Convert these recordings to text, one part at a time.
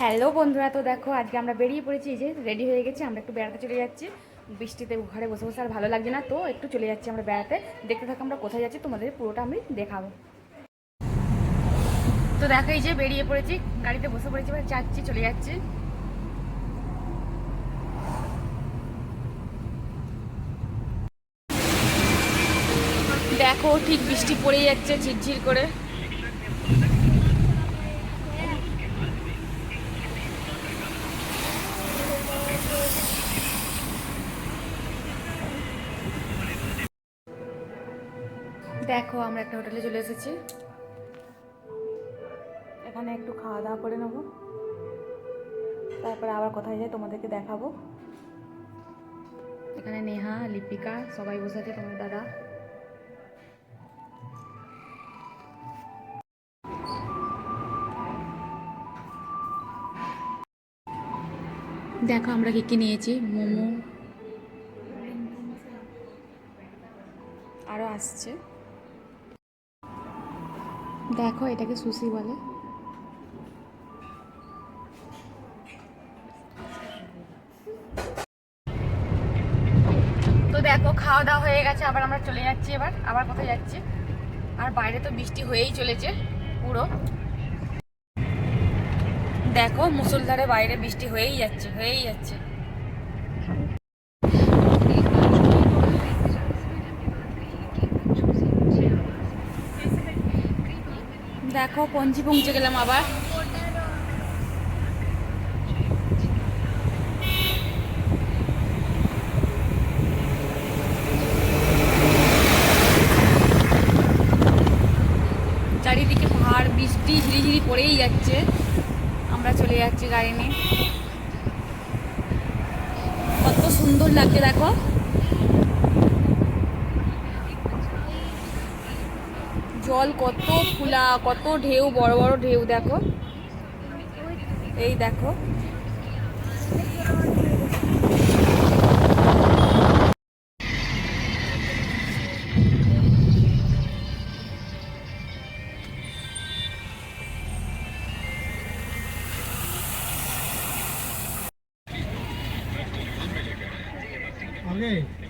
Hello বন্ধুরা, তো দেখো আজকে আমরা বেরিয়ে পড়েছি, এই যে রেডি হয়ে গেছি, আমরা একটু বেড়াতে চলে যাচ্ছি। বৃষ্টিতে, ঘরে বসে বসে আর ভালো লাগছে না, তো একটু চলে যাচ্ছি আমরা বেড়াতে। দেখতে থাকো আমরা কোথায় যাচ্ছি, তোমাদের পুরোটা আমি দেখাবো। তো দেখো এই যে বেরিয়ে পড়েছি, গাড়িতে বসে পড়েছি, এবার যাচ্ছি, চলে যাচ্ছি। দেখো ঠিক বৃষ্টি পড়ে যাচ্ছে, ঝিরঝির করে। দেখো, আমরা একটা হোটেলে চলে এসেছি। এখানে একটু খাওয়া দাওয়া করে নেব। তারপরে আবার কোথায় যাই তোমাদেরকে দেখাবো। এখানে নেহা, লিপিকা, সবাই বসে আছে তোমার দাদা। দেখো, আমরা কি কি নিয়েছি? মোমো। আরও আসছে। দেখো, এটাকে সুশি বলে। তো দেখো খাওয়া দাওয়া হয়ে গেছে, আবার আমরা চলে যাচ্ছি এবার, আবার কোথায় যাচ্ছি? আর বাইরে তো বৃষ্টি হয়েই চলেছে, পুরো। দেখো, মুসলধারে বাইরে বৃষ্টি হয়েই যাচ্ছে হয়েই যাচ্ছে। দেখো পঞ্চি পৌঁছে গেলাম আবার। চারিদিকে পাহাড় বৃষ্টি ঝিরিঝিরি পড়েই যাচ্ছে। আমরা চলে যাচ্ছি গাড়ি নিয়ে। কত সুন্দর লাগছে, দেখো। জল কত ফুলা কত ঢেউ বড় বড় ঢেউ দেখো। এই দেখো। আগে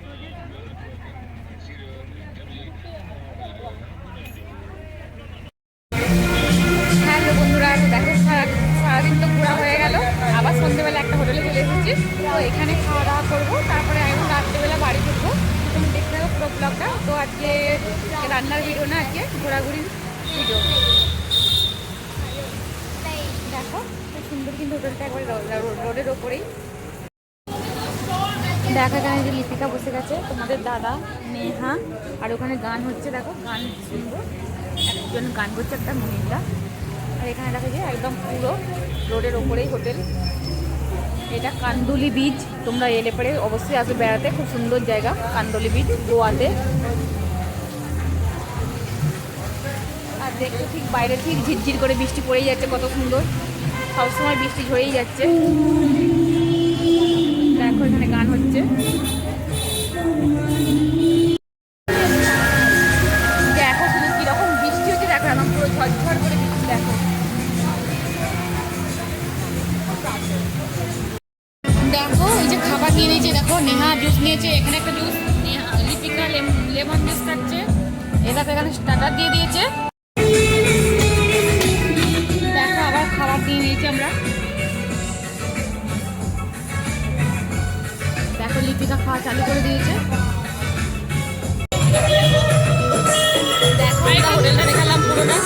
এসেছি তো এখানে খাওয়া দাওয়া করব। তারপরে এখন রাত্রেবেলা বাড়ি ফিরবো তুমি দেখতে থাকো পুরো ব্লগটা তো আজকে রান্নার ভিডিও না, আজকে ঘোরাঘুরির ভিডিও দেখো সুন্দর কিন্তু হোটেলটা একবার রোডের ওপরেই। দেখা যায় যে লিপিকা বসে গেছে। তোমাদের দাদা, নেহা, আর ওখানে গান হচ্ছে, দেখো, গান শুনব। একজন গান করছে একটা মহিলা। আর এখানে দেখা যায় একদম পুরো রোডের ওপরেই হোটেল। এটা কান্দুলি বীজ তোমরা এলে পরে অবশ্যই আসবে বেড়াতে। খুব সুন্দর জায়গা, কান্দুলি বিচ, গোয়াতে। আর দেখতে ঠিক বাইরে ঠিক ঝিরঝির করে বৃষ্টি পড়েই যাচ্ছে, কত সুন্দর। সবসময় বৃষ্টি ঝরেই যাচ্ছে। দেখো, এই যে খাবার নিয়ে নিয়েছে, দেখো, নেহা জুস নিয়েছে, এখানে একটা juice Neha Lipika lemon juice খাচ্ছে। এটা তো এখানে স্টার্টার দিয়ে দিয়েছে। দেখো, আবার খাবার দিয়ে নিয়েছি আমরা। দেখো, লিপিকা খাওয়া চালু করে দিয়েছে। দেখো হোটেলটা দেখালাম পুরোটা।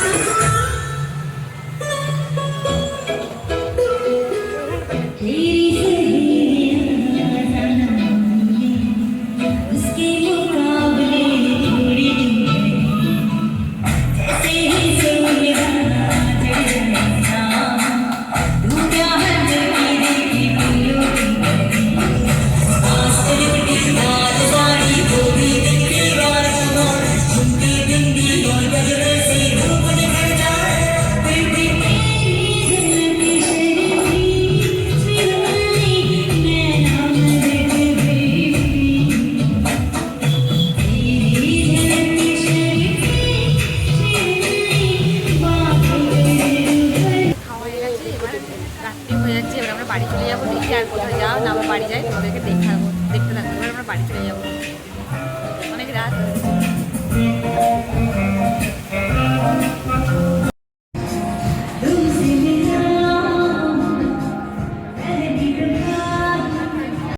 বাড়ি চলে যাব, দেখি আর কোথাও যাও না আমার বাড়ি যাই, তোমাদেরকে দেখাবো, দেখতে থাকব। এবার আমরা বাড়ি চলে যাব। অনেক রাত